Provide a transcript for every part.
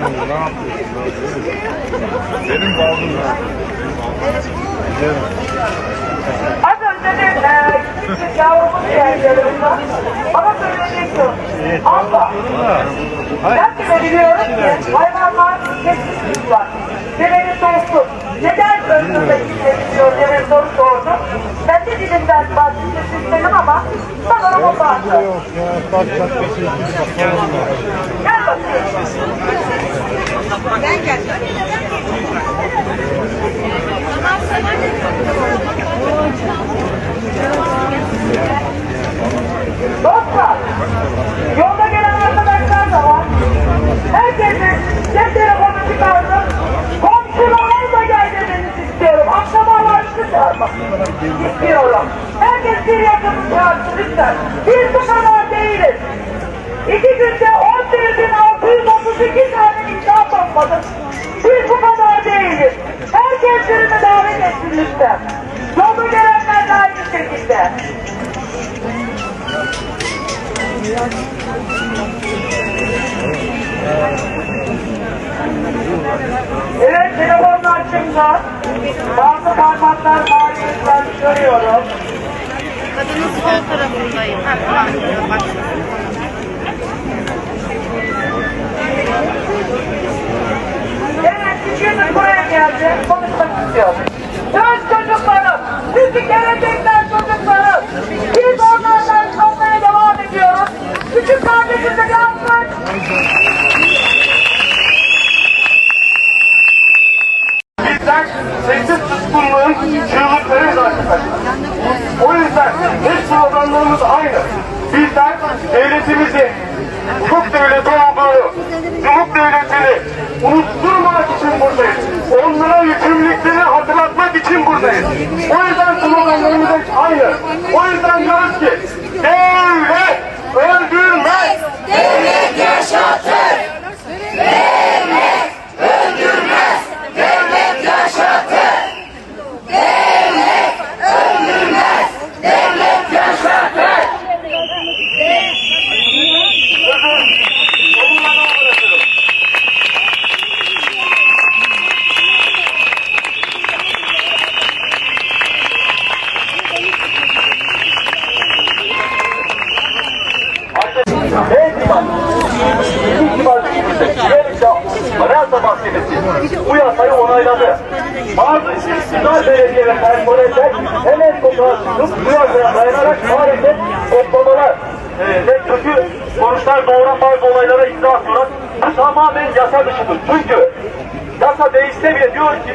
Ne yapıyorsun? Benim bağlım var. Gidelim. Az önce de e, küçük yavrumuz geldi. Bana söyleyecekti. Abla, ben bile biliyorum ki hayvanlar kesmişlik var. Devenin dostu. Neden önümüzde gitmiyor diye bir soru sordu. Ben de dilimden bahsetmek istedim ama sanırım o vardı. Yok ya. Bak bak bir şey. Gel bakayım. Dostlar, yolda gelen arkadaşlar istiyorum. Herkes bir yakını çağırsın lütfen. Biz bu kadar değiliz. İki günde 11.632 tane imza topladık. Biz bu kadar değiliz. Herkes birini davet etsin lütfen. Yolda gelenler de aynı şekilde. Evet, telefonlar çıktı. Bazı parmaklar maliyetler görüyorum. Kadının sol tarafındayım. Ha, tamam. Evet, küçüğümüz buraya geldi. Konuşmak istiyor. Söz çocuklarım, sizi gelecekler çocuklarım. Biz onlardan kalmaya devam ediyoruz. Küçük kardeşimize bir alkış. Sessiz. O yüzden hep sloganlarımız aynı. Bizler devletimizin hukuk devleti olduğunu, hukuk devletini unutturmak için buradayız. Onlara yükümlülüklerini hatırlatmak için buradayız. O yüzden sloganlarımız hep aynı. O yüzden diyoruz ki devlet öldürmez. Devlet yaşatır. Devlet öldürmez. Devlet yaşatır. Devlet öldürmez. Devlet yaşatır. Onlara bırakıyorum. Ne kibar? İki kibar değilse Kirelik'te Anayasa Mahkemesi bu yasayı onayladı. Bazı iktidar belediye ve personeller hemen sokağa çıkıp bu yasaya dayanarak maalesef toplamalar ve kötü sonuçlar doğuran bazı olaylara imza atıyorlar. Bu tamamen yasa dışıdır. Çünkü yasa değişse bile diyor ki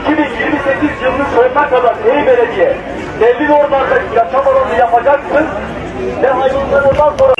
2028 yılının kadar ey belediye belli normlarda yaşam alanı yapacaksın ve hayvanlarından sonra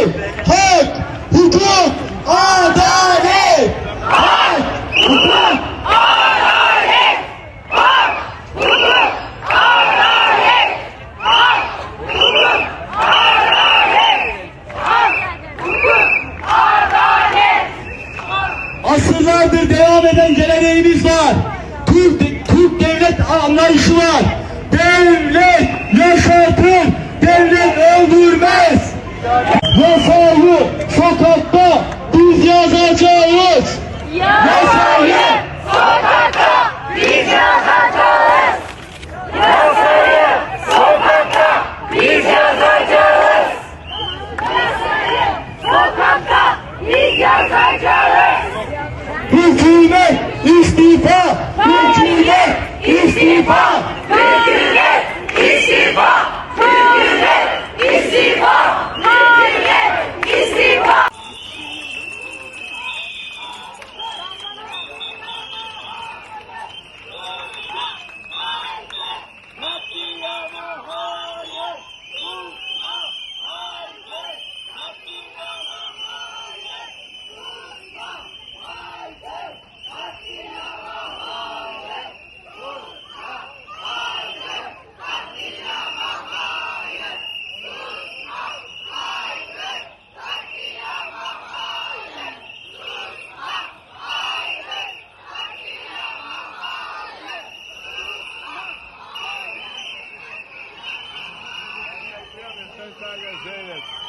canlar için hak, hukuk, adalet. Hak, hukuk, Asırlardır devam eden geleneğimiz var. Türk, Türk devlet anlayışı var. Devlet yaşatır, devlet öldürmez. Yasayı sokakta biz yazacağız. Yasayı sokakta biz yazacağız. Yasayı sokakta biz yazacağız. Yasayı sokakta biz yazacağız. hükümet istifa, hükümet istifa. Tag erzählt.